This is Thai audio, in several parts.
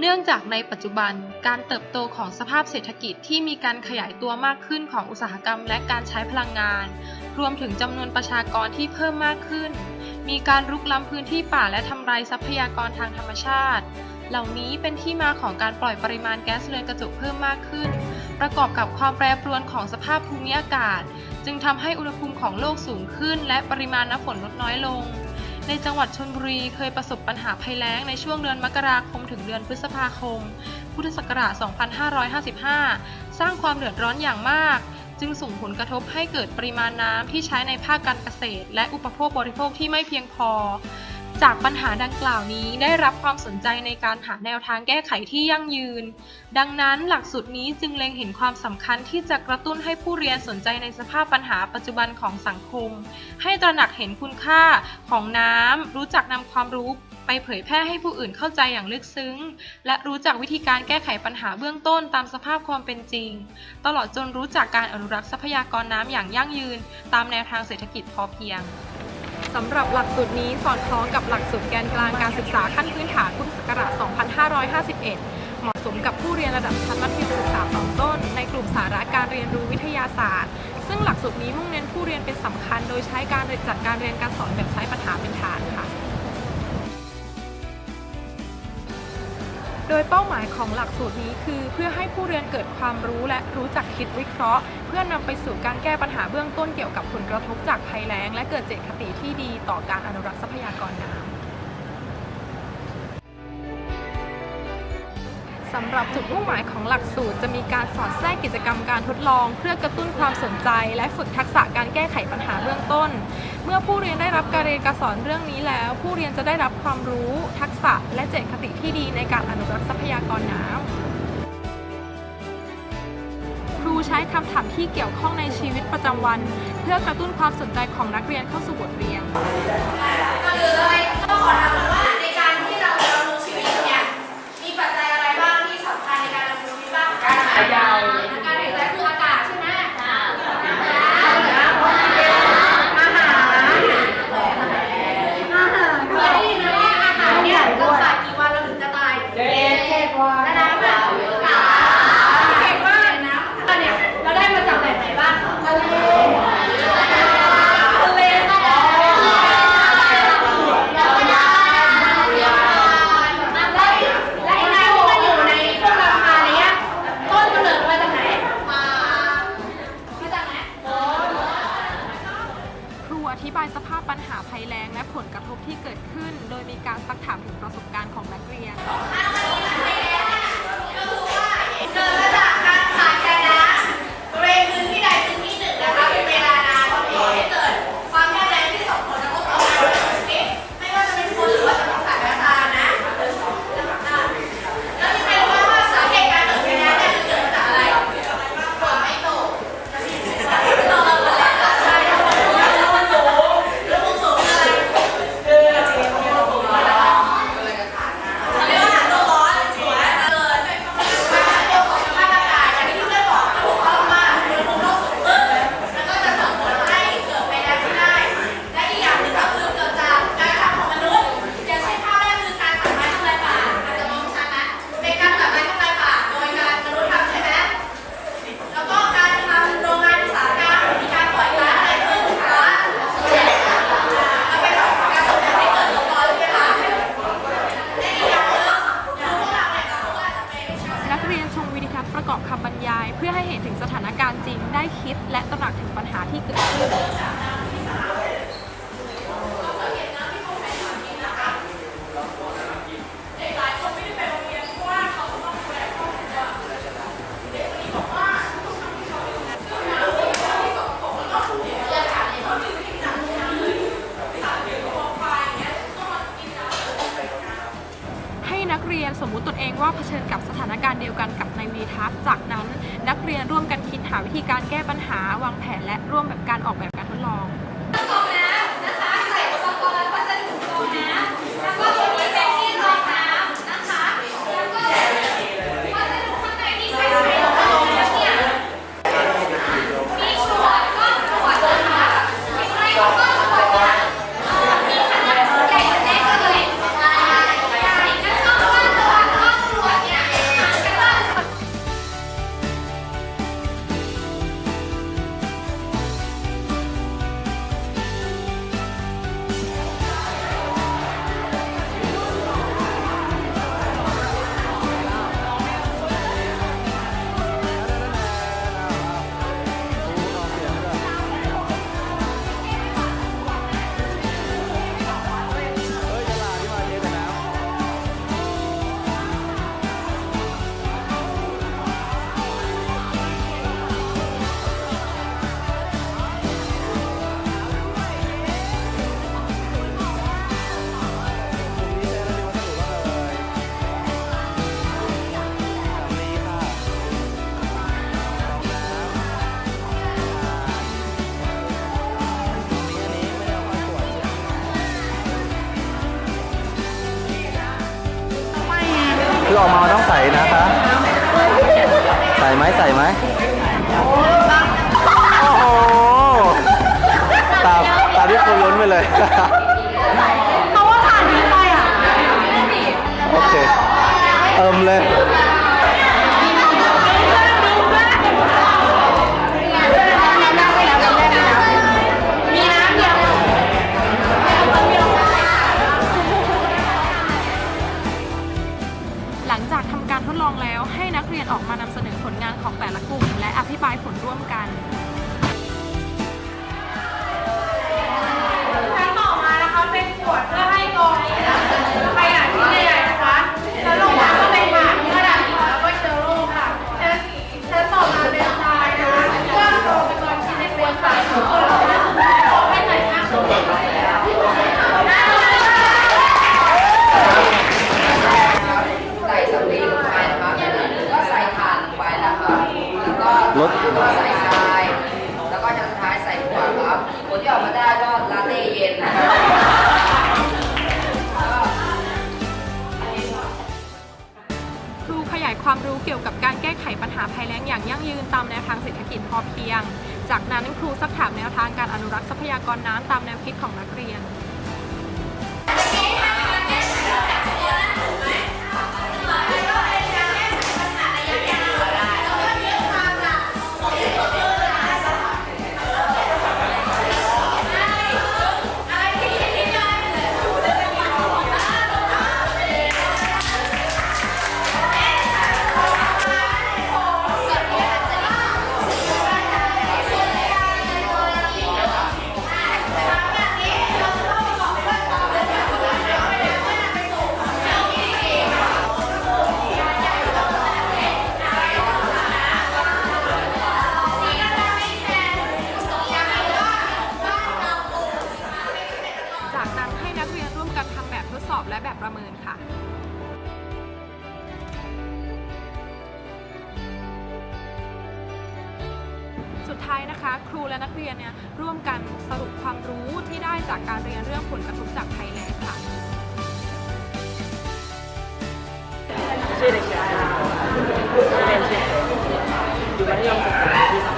เนื่องจากในปัจจุบันการเติบโตของสภาพเศรษฐกิจที่มีการขยายตัวมากขึ้นของอุตสาหกรรมและการใช้พลังงาน รวมถึงจำนวนประชากรที่เพิ่มมากขึ้น มีการรุกล้ำพื้นที่ป่าและทำลายทรัพยากรทางธรรมชาติ เหล่านี้เป็นที่มาของการปล่อยปริมาณแก๊สเรือนกระจกเพิ่มมากขึ้น ประกอบกับความแปรปรวนของสภาพภูมิอากาศ จึงทำให้อุณหภูมิของโลกสูงขึ้น และปริมาณน้ำฝนลดน้อยลง ในจังหวัดชลบุรีเคยประสบปัญหาภัยแล้งในช่วงเดือนมกราคมถึงเดือนพฤษภาคม พุทธศักราช 2555 สร้างความเดือดร้อนอย่างมาก จึงส่งผลกระทบให้เกิดปริมาณน้ำที่ใช้ในภาคการเกษตร และอุปโภคบริโภคที่ไม่เพียงพอ จากปัญหาดังกล่าวนี้ได้รับความสนใจในการหาแนวทางแก้ไขที่ยั่งยืน ดังนั้นหลักสูตรนี้จึงเล็งเห็นความสำคัญที่จะกระตุ้นให้ผู้เรียนสนใจในสภาพปัญหาปัจจุบันของสังคม ให้ตระหนักเห็นคุณค่าของน้ำ รู้จักนำความรู้ไปเผยแพร่ให้ผู้อื่นเข้าใจอย่างลึกซึ้ง และรู้จักวิธีการแก้ไขปัญหาเบื้องต้นตามสภาพความเป็นจริง ตลอดจนรู้จักการอนุรักษ์ทรัพยากรน้ำอย่างยั่งยืน ตามแนวทางเศรษฐกิจพอเพียง สำหรับหลักสูตรนี้สอดคล้องกับหลักสูตรแกนกลางการศึกษาขั้นพื้นฐานพุทธศักราช 2551 เหมาะสมกับผู้เรียนระดับชั้นมัธยมศึกษาตอนต้น ในกลุ่มสาระการเรียนรู้วิทยาศาสตร์ ซึ่งหลักสูตรนี้มุ่งเน้นผู้เรียนเป็นสำคัญ โดยใช้การจัดการเรียนการสอนแบบใช้ปัญหาเป็นฐานค่ะ โดยเป้าหมายของหลักสูตรนี้คือ เพื่อให้ผู้เรียนเกิดความรู้และรู้จักคิดวิเคราะห์ เพื่อนำไปสู่การแก้ปัญหาเบื้องต้นเกี่ยวกับผลกระทบจากภัยแล้ง และเกิดเจตคติที่ดีต่อการอนุรักษ์ทรัพยากรน้ำ สำหรับจุดมุ่งหมายของหลักสูตร จะมีการสอดแทรกกิจกรรมการทดลอง เพื่อกระตุ้นความสนใจ และฝึกทักษะการแก้ไขปัญหาเบื้องต้น เมื่อผู้เรียนได้รับการเรียนการสอนเรื่องนี้แล้ว ผู้เรียนจะได้รับความรู้ ทักษะ และเจตคติที่ดีในการอนุรักษ์ทรัพยากรน้ำครูใช้คำถามที่เกี่ยวข้องในชีวิตประจำวัน เพื่อกระตุ้นความสนใจของนักเรียนเข้าสู่บทเรียน บ้า โดยมีการซักถามถึงประสบการณ์ของนักเรียน และร่วมแบบการออกแบบการทดลอง ออกมาต้องใส่นะคะใส่ไหมใส่ไหมโอ้โหตามตามที่คุณลุ้นไปเลยเพราะว่าผ่านนี้ไปอะโอเคเอิมเลย ครูขยายความรู้เกี่ยวกับการแก้ไขปัญหาภัยแล้งอย่างยั่งยืนตามแนวทางเศรษฐกิจพอเพียง จากนั้นครูสักถามแนวทางการอนุรักษ์ทรัพยากรน้ำตามแนวคิดของนักเรียน ดท้ายนะคะ ครูและนักเรียนเนี่ยร่วมกันสรุปความรู้ที่ได้จากการเรียนเรื่องผลกระทบจากภัยแล้งค่ะชื่อเด็กชายอาชื่อเล่นชื่ออยู่มัธยมศึกษาที่สอง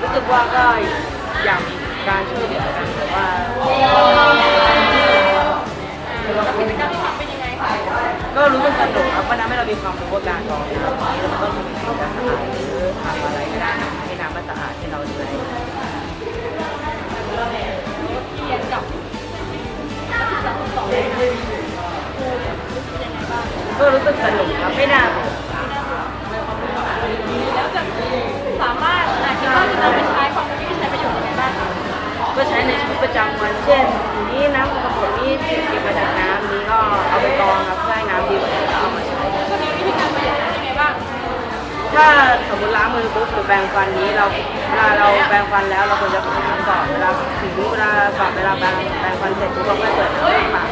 รู้สึกว่าก็อยากมีการช่วยเหลือกันแต่ว่ากิจกรรมที่ทำเป็นยังไงคะก็รู้สึกสนุกครับก็ทำให้เรามีความรู้ว่าการ กรองน้ำแล้วมันก็มีสิ่งสะอาดหรือทำอะไรก็ได้ให้น้ำมันสะอาดให้เราดูแลก็รู้สึกสนุกครับไม่น่าบื่อแล้วจะสามารถอะคิดว่าจะนำไปใช้ความรู้ที่ใช้ประโยชน์ยังไงบ้างก็ใช้ในชีวิตประจำวันเช่น ถ้าสมมติล้างมือปุ๊บหรือแปรงฟันนี้เราเวลาเราแปรงฟันแล้วเราควรจะปิดน้ำก่อนเวลาถึงเวลาก่อนเวลาแปรงแปรงฟันเสร็จปุ๊บเราก็เปิดน้ำปาก